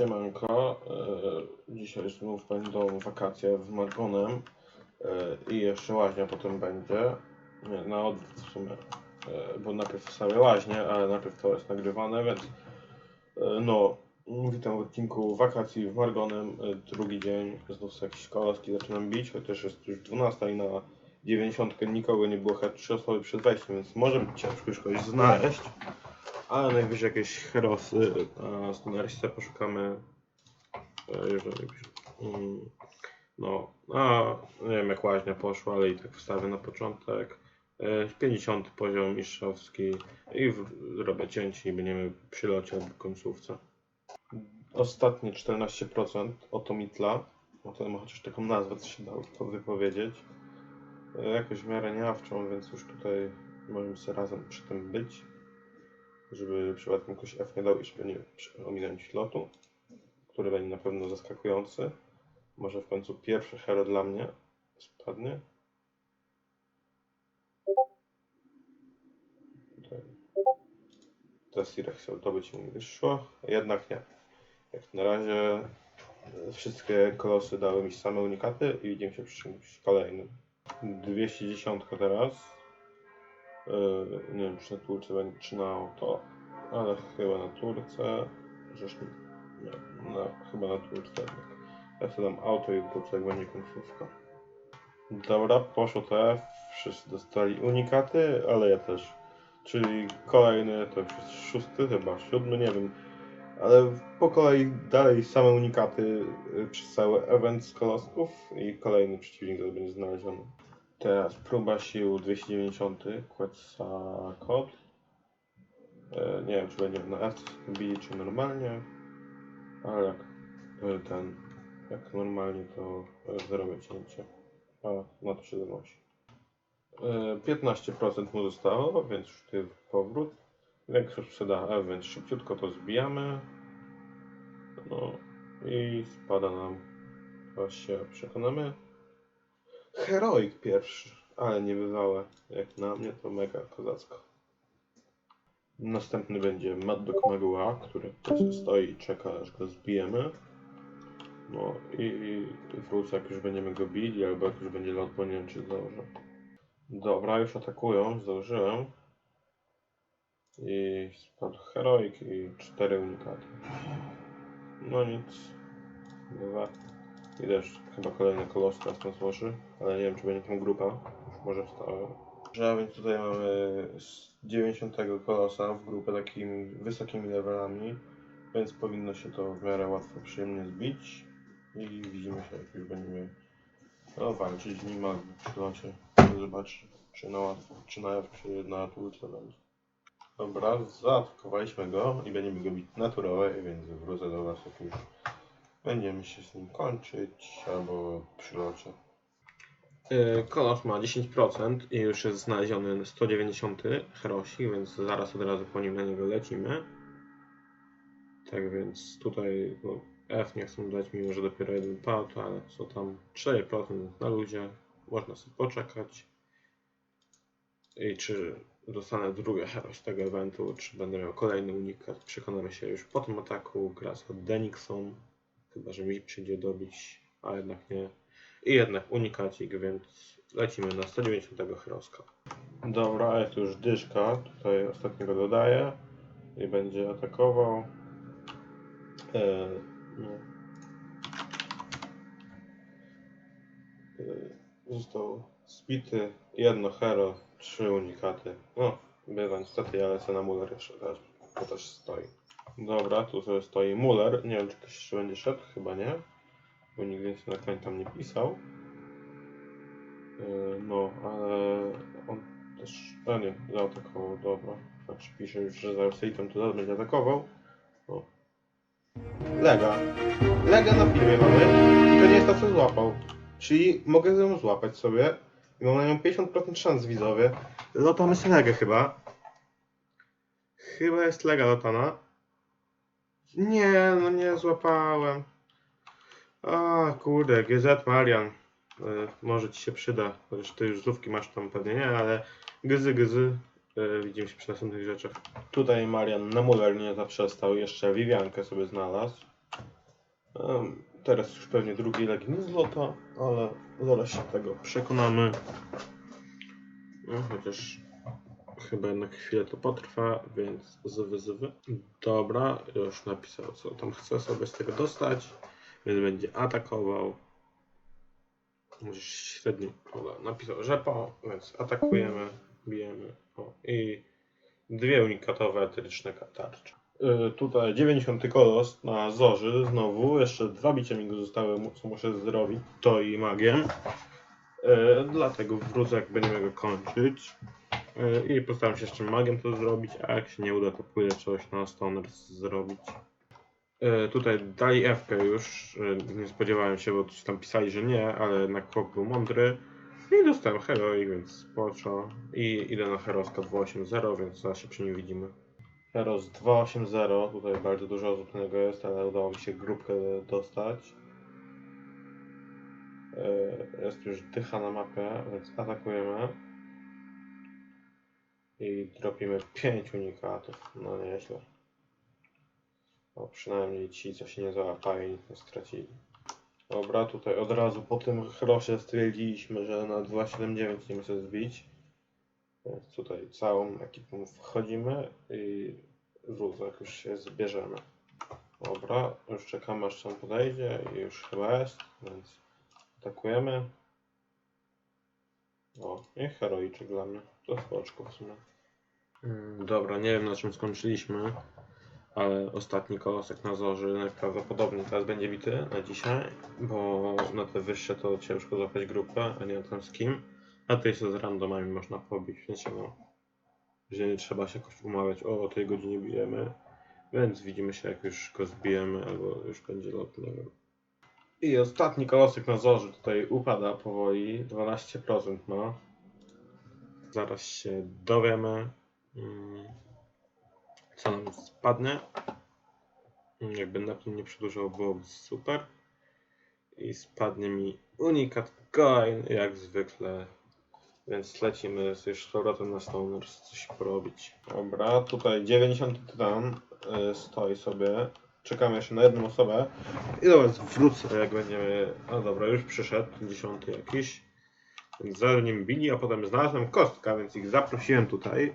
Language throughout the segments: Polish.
Siemanko, e, dzisiaj znów będą wakacje z Margonem e, i jeszcze łaźnia potem będzie. Na odwrót w sumie, e, bo najpierw same łaźnie, ale najpierw to jest nagrywane, więc no, witam w odcinku wakacji w Margonem, drugi dzień, znów sobie jakieś kolaski zaczynam bić, chociaż jest już 12 i na 90 nikogo nie było, chyba 3 osoby przed wejściem, więc może być ciężko już kogoś znaleźć. Ale najwyżej jakieś herosy, a scenarzysta poszukamy. e. Mm, No, a nie wiem jak łaźnia poszła, ale i tak wstawię na początek. E, 50 poziom mistrzowski i zrobię cięcie i będziemy przy locie albo końcówce. Ostatnie 14% oto mitla. No to ma chociaż taką nazwę, co się dało to wypowiedzieć. E, Jakoś w miarę nieawczą, więc już tutaj możemy sobie razem przy tym być żeby przypadkiem ktoś F nie dał i żeby nie ominąć lotu, który będzie na pewno zaskakujący. Może w końcu pierwszy hero dla mnie spadnie. Tutaj. Tesira chciał dobyć i mi wyszło, jednak nie. Jak na razie wszystkie kolosy dały mi same unikaty i widzimy się przy czymś kolejnym. 210 teraz. Yy, nie wiem, czy na turce będzie, czy na auto, ale chyba na turce. Żeż nie, na, chyba na turce. Ja sobie dam auto i turce jak będzie końcówka. Dobra, poszło TF, wszyscy dostali unikaty, ale ja też. Czyli kolejny, to już jest szósty chyba, siódmy, nie wiem. Ale po kolei dalej same unikaty y, przez cały event z kolosków i kolejny przeciwnik będzie znaleziony. Teraz próba sił 290, Quetzalcoatl. E, nie wiem, czy będzie na F bili, czy normalnie. Ale jak e, ten, jak normalnie, to e, zrobię cięcie. A, na to się zanosi. E, 15% mu zostało, więc już tutaj powrót. Większość sprzeda więc szybciutko to zbijamy. No i spada nam. Teraz się przekonamy. Heroik pierwszy, ale niebywałe. Jak na mnie to mega kozacko. Następny będzie Mad Dog Magua, który stoi i czeka aż go zbijemy. No i wrócę jak już będziemy go bić, albo jak już będzie lot, bo nie wiem czy zdążę. Dobra, już atakują, zdążyłem. I spadł Heroik i cztery unikaty. No nic. Dwa. I też chyba kolejny kolos teraz nas złoży, ale nie wiem czy będzie tam grupa. Już może wstałem. Że, więc tutaj mamy z 90 kolosa w grupę takimi wysokimi levelami, więc powinno się to w miarę łatwo, przyjemnie zbić. I widzimy się jak już będziemy no, walczyć z nim albo przy locie. Zobacz czy na łatwo, czy na czy na turce będzie. Dobra, zaatakowaliśmy go i będziemy go bić na więc wrócę do Was jak już Będziemy się z nim kończyć albo przy locie. Kolos ma 10% i już jest znaleziony 190 herosik, więc zaraz od razu po nim na niego lecimy. Tak więc tutaj no, F nie chcę dać, mimo że dopiero jeden padł, ale co tam 4% na ludzie. Można sobie poczekać. I czy dostanę drugie hero z tego eventu, czy będę miał kolejny unikat, przekonamy się już po tym ataku. Gra od Denixon. Chyba, że mi przyjdzie dobić, a jednak nie. I jednak unikacik, więc lecimy na 190 Heroska. Dobra, jest już dyszka. Tutaj ostatniego dodaję. I będzie atakował. E, no. E, został zbity. Jedno hero, trzy unikaty. No, bywa niestety, ale lecę na jeszcze też, bo też stoi. Dobra, tu sobie stoi Muller. Nie wiem, czy ktoś jeszcze będzie szedł, chyba nie. Bo nigdy nic na koń tam nie pisał. Yy, No, ale on też. A nie, zaatakował, dobra. Znaczy pisze już, że za Sejtem to zaraz będzie atakował. Lega. Lega na filmie mamy. I to nie jest to, co złapał. Czyli mogę ją złapać sobie. I mam na nią 50% szans widzowie. Lotamy sobie legę chyba. Chyba jest lega lotana. Nie, no nie złapałem. A, kurde, GZ Marian. Y, może ci się przyda, chociaż ty już złówki masz tam pewnie nie, ale gyzy, gyzy. Y, widzimy się przy następnych rzeczach. Tutaj Marian na Muller nie zaprzestał, jeszcze Viviankę sobie znalazł. Teraz już pewnie drugi Legii złota, ale zaraz się tego przekonamy. No, chociaż chyba jednak chwilę to potrwa, więc zywy, zywy. Dobra, już napisał co tam chce sobie z tego dostać, więc będzie atakował. Może średnio, dobra, napisał rzepo, więc atakujemy, bijemy. O, I dwie unikatowe etyryczne tarcze. Y, tutaj 90 kolos na Zorzy znowu, jeszcze dwa bicia mi zostały, co muszę zrobić, to i magiem. Y, dlatego wrócę jak będziemy go kończyć. Y, I postaram się jeszcze magiem to zrobić, a jak się nie uda to pójdę coś na Stoners zrobić. Y, tutaj dali F już, y, nie spodziewałem się, bo tam pisali, że nie, ale jednak chłop był mądry. I dostałem Heroic, więc spoczo. I idę na Heroska 2.8.0, więc zaraz się przy nim widzimy. Heros 2.8.0, tutaj bardzo dużo złotego jest, ale udało mi się grupkę dostać. Jest już dycha na mapie, więc atakujemy. I tropimy 5 unikatów, no nieźle. O, przynajmniej ci, co się nie załapali, nic nie stracili. Dobra, tutaj od razu po tym chrosie stwierdziliśmy, że na 2.7.9 nie muszę zbić. Więc tutaj całą ekipą wchodzimy i wózek już się zbierzemy. Dobra, już czekamy aż on podejdzie i już chyba jest, więc atakujemy. I heroiczek dla mnie. To spoczko w sumie. Mm, Dobra, nie wiem na czym skończyliśmy, ale ostatni kolosek na zorzy najprawdopodobniej teraz będzie bity na dzisiaj, bo na te wyższe to ciężko złapać grupę, a nie wiem z kim. A tutaj się z randomami można pobić, wiecie no. Że nie trzeba się jakoś umawiać, o, o tej godzinie bijemy. Więc widzimy się jak już go zbijemy, albo już będzie lot level. I ostatni kolosek na zorzy tutaj upada powoli, 12% ma. Zaraz się dowiemy, mm, co nam spadnie. Mm, Jakby na tym nie przedłużał, byłoby super. I spadnie mi unikat coin, jak zwykle. Więc lecimy z już powrotem na Stoners coś porobić. Dobra, tutaj 90 tytan y, stoi sobie. Czekamy jeszcze na jedną osobę. I do was wrócę, jak będziemy... No dobra, już przyszedł, 10 jakiś. Więc zaraz nim bili, a potem znalazłem kostka, więc ich zaprosiłem tutaj.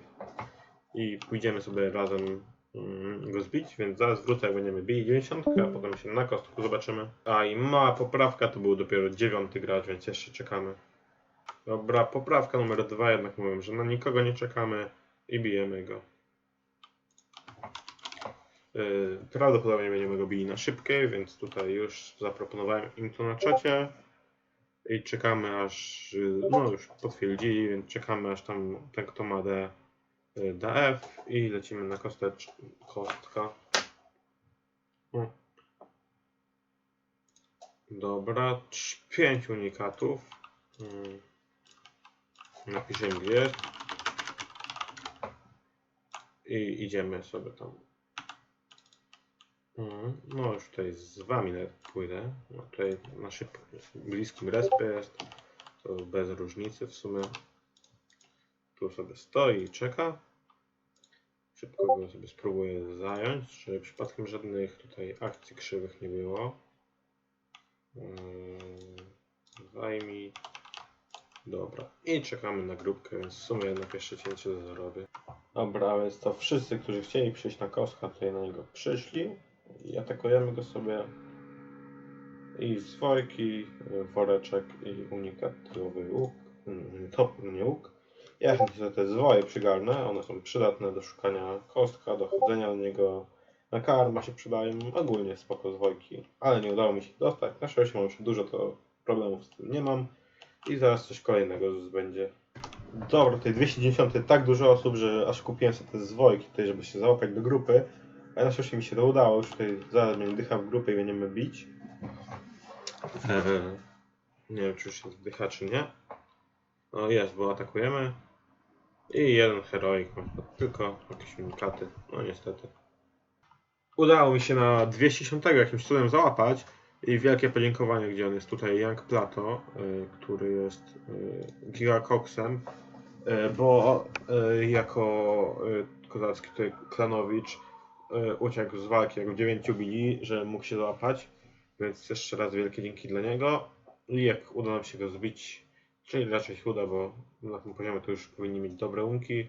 I pójdziemy sobie razem mm, go zbić, więc zaraz wrócę, jak będziemy bili 90, a potem się na kostku zobaczymy. A i mała poprawka, to był dopiero 9 gracz, więc jeszcze czekamy. Dobra, poprawka numer dwa jednak mówią, że na nikogo nie czekamy i bijemy go. Yy, prawdopodobnie będziemy go bili na szybkiej, więc tutaj już zaproponowałem im to na czacie. I czekamy aż, yy, no już potwierdzili, więc czekamy aż tam ten kto ma D yy, da F i lecimy na kostecz, kostka. O. Dobra, 5 unikatów. Mm. Napiszę gdzie. I idziemy sobie tam. Mhm, No już tutaj z wami pójdę. No tutaj na szybko, bliskim respie jest. To bez różnicy w sumie. Tu sobie stoi i czeka. Szybko go sobie spróbuję zająć, żeby przypadkiem żadnych tutaj akcji krzywych nie było. Yy, Zajmij. Dobra. I czekamy na grupkę, więc w sumie jednak jeszcze cięcie zarobię. Dobra, więc to wszyscy, którzy chcieli przyjść na kostka, tutaj na niego przyszli. I atakujemy go sobie. I zwojki, y, woreczek i unikatowy łuk. Mm, To nie łuk. Ja sobie te zwoje przygarnę. One są przydatne do szukania kostka, do chodzenia do niego. Na karma się przydają. Ogólnie spoko zwojki. Ale nie udało mi się dostać. Na szczęście mam już dużo, to problemów z tym nie mam. I zaraz coś kolejnego z- będzie. Dobra, tutaj 290 tak dużo osób, że aż kupiłem sobie te zwojki tutaj, żeby się załapać do grupy. Ale na szczęście mi się to udało. Już tutaj zaraz będzie dycha w grupie i będziemy bić. Eee, nie wiem, czy już jest dycha, czy nie. No jest, bo atakujemy. I jeden heroik, tylko jakieś unikaty. No niestety. Udało mi się na 210 jakimś cudem załapać. I wielkie podziękowanie, gdzie on jest tutaj, Young Plato, y, który jest y, Gigacoxem, y, bo y, jako y, kozacki tutaj Klanowicz uciekł z walki, jak dziewięciu bili, że mógł się złapać. Więc jeszcze raz wielkie dzięki dla niego. I jak uda nam się go zbić, czyli raczej się uda, bo na tym poziomie to już powinni mieć dobre łunki,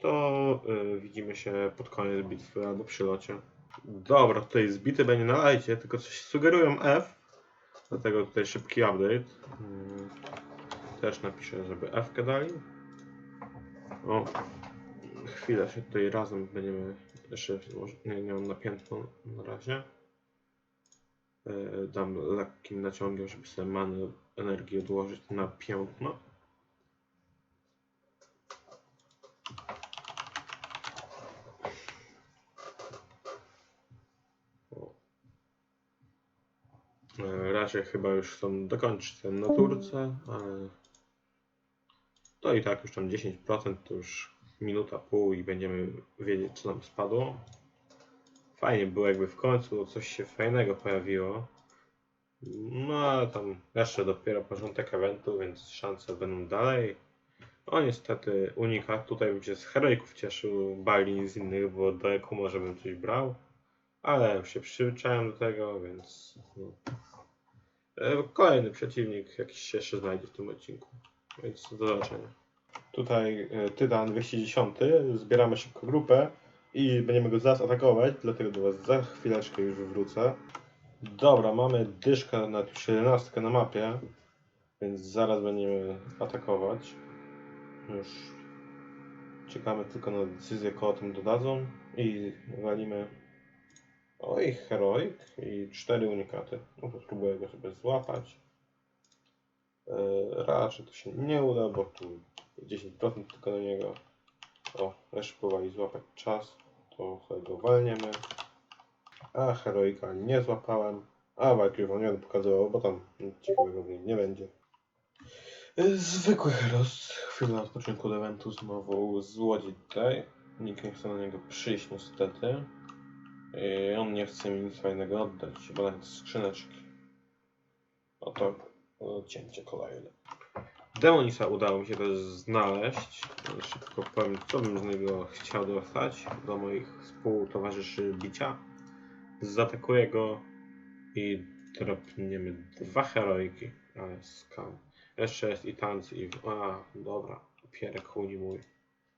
to y, widzimy się pod koniec bitwy albo przy locie. Dobra, tutaj zbity będzie na lajcie, tylko coś sugerują F, dlatego tutaj szybki update. Mm, Też napiszę, żeby F dali. O, chwilę się tutaj razem będziemy jeszcze, nie, nie mam napiętną na razie. E, Dam lekkim naciągiem, żeby sobie manę energii odłożyć na piętno. E, Raczej chyba już chcą dokończyć ten na turce, ale to i tak już tam 10% to już minuta, pół i będziemy wiedzieć co nam spadło. Fajnie było jakby w końcu coś się fajnego pojawiło. No ale tam jeszcze dopiero początek eventu, więc szanse będą dalej. O niestety unikat, tutaj bym się z heroików cieszył, bali z innych, bo do eku może bym coś brał. Ale już się przyzwyczaiłem do tego, więc no. E, Kolejny przeciwnik jakiś się jeszcze znajdzie w tym odcinku. Więc do zobaczenia. Tutaj e, Tytan 210. Zbieramy szybko grupę i będziemy go zaraz atakować, dlatego do Was za chwileczkę już wrócę. Dobra, mamy dyszkę na 17 na mapie, więc zaraz będziemy atakować. Już czekamy tylko na decyzję, kogo tam dodadzą i walimy. Oj, heroik i cztery unikaty. No spróbuję go sobie złapać. Yy, raczej to się nie uda, bo tu 10% tylko do niego. O, jeszcze próbowali złapać czas, to go walniemy. A heroika nie złapałem. A walki będę pokazywał, bo tam nic ciekawego nie będzie. Zwykły heros. Chwilę na odpoczynku do eventu znowu z Łodzi tutaj. Nikt nie chce na niego przyjść niestety. I on nie chce mi nic fajnego oddać, bo nawet skrzyneczki. Oto cięcie kolejne. Demonisa udało mi się też znaleźć. Szybko powiem, co bym z niego chciał dostać do moich współtowarzyszy bicia. Zaatakuję go i dropniemy dwa heroiki, ale skam. Jeszcze jest i tanc i... A, dobra, pierek huni mój.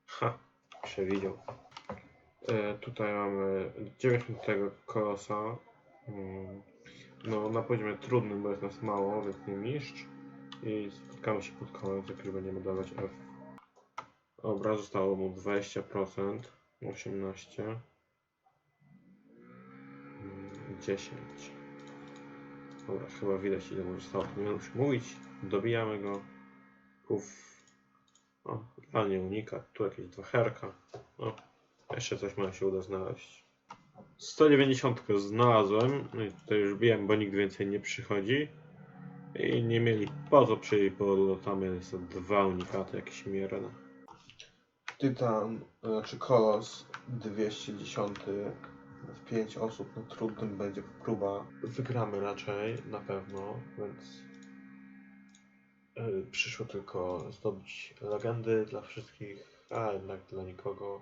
Ha, przewidział. E, tutaj mamy 90 kolosa. Mm, No, na poziomie trudnym, bo jest nas mało, więc nie mistrz. I spotkamy się pod koniec, jak już będziemy dawać F. Dobra, zostało mu 20%, 18, mm, 10. Dobra, chyba widać ile mu zostało, nie muszę mówić. Dobijamy go. Puf. O, idealnie unika. Tu jakieś dwa herka. O, jeszcze coś może się uda znaleźć. 190 znalazłem. No i tutaj już wiem, bo nikt więcej nie przychodzi. I nie mieli po co przyjść, bo tam jest dwa unikaty jakieś mierne. Tytan, znaczy Kolos 210 w 5 osób, no trudnym będzie próba. Wygramy raczej, na pewno, więc yy, przyszło tylko zdobyć legendy dla wszystkich, a jednak dla nikogo.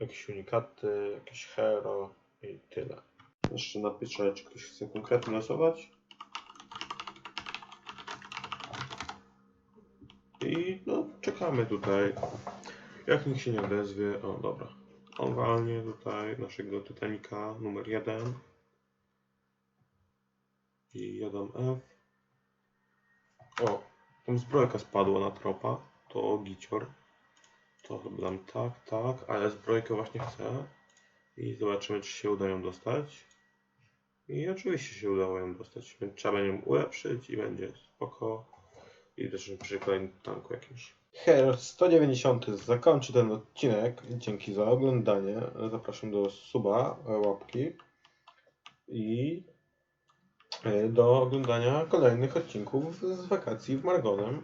Jakieś unikaty, jakieś hero i tyle. Jeszcze napiszę, czy ktoś chce konkretnie losować. I czekamy tutaj. Jak nikt się nie odezwie, o dobra. On walnie tutaj naszego Titanika numer 1. I jadam F. O, tam zbrojka spadła na tropa. To gicior. To chyba dam tak, tak, ale zbrojkę właśnie chcę. I zobaczymy, czy się uda ją dostać. I oczywiście się udało ją dostać, więc trzeba ją ulepszyć i będzie spoko. I też przy kolejnym tanku jakimś. Her 190 zakończy ten odcinek. Dzięki za oglądanie. Zapraszam do suba, e, łapki i e, do oglądania kolejnych odcinków z wakacji w Margonem.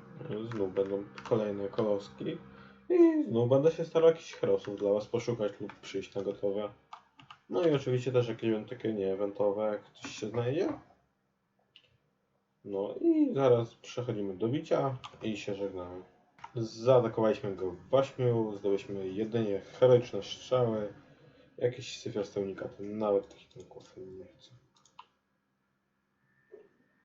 Znów będą kolejne koloski. I znów będę się starał jakichś herosów dla Was poszukać lub przyjść na gotowe. No i oczywiście też jakieś takie nieeventowe, jak coś się znajdzie. No i zaraz przechodzimy do bicia i się żegnamy. Zaatakowaliśmy go w 8, zdobyliśmy jedynie heroiczne strzały Jakieś syfiaste unikaty. Nawet takich tanków nie chcę.